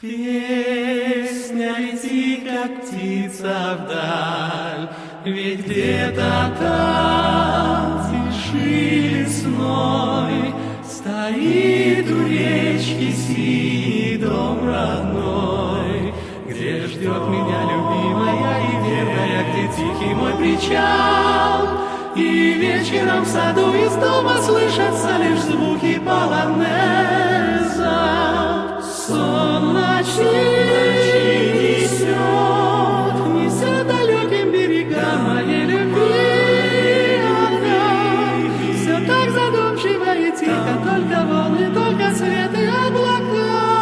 Песня лети, как птица вдаль, Ведь где-то там, тиши лесной, Стоит у речки синий дом родной, Где ждет меня любимая и верная, Где тихий мой причал, И вечером в саду из дома Слышатся лишь звуки полонеза. И тихо, только волны, только свет и облака.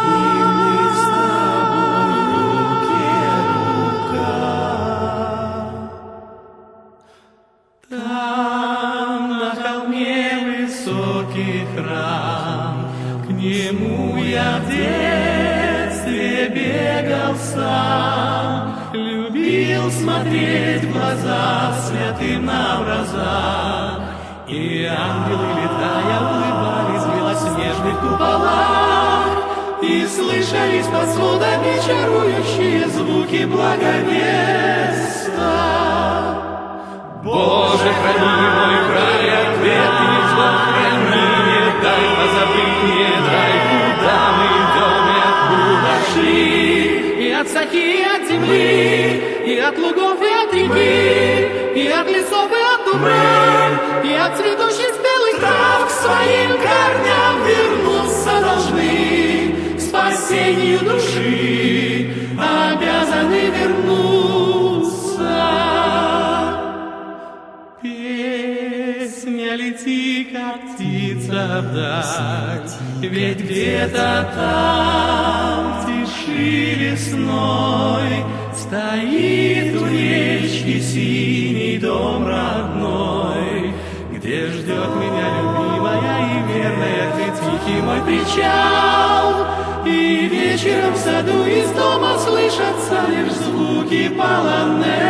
Там на холме высокий храм, К нему я в детстве бегал сам, Любил смотреть в глаза святым на образах, И ангелы, белоснежных куполах, И слышались под сводами чарующие звуки благовеста. Боже, храни мой край от ветры зло, храни, не дай позабыть, не дай, куда мы идем и откуда шли. И от сахи, и от земли, и от лугов, и от реки, и от лесов, и от дубрав, и от цветущих спелых трав к своим корням души обязаны вернуться. Песня лети, как птица вдаль, Ведь где-то там, в тиши лесной, Стоит у речки синий дом родной, Где ждет меня любимая и верная, Ты тихий мой причал, вечером в саду из дома Слышатся лишь звуки полонез.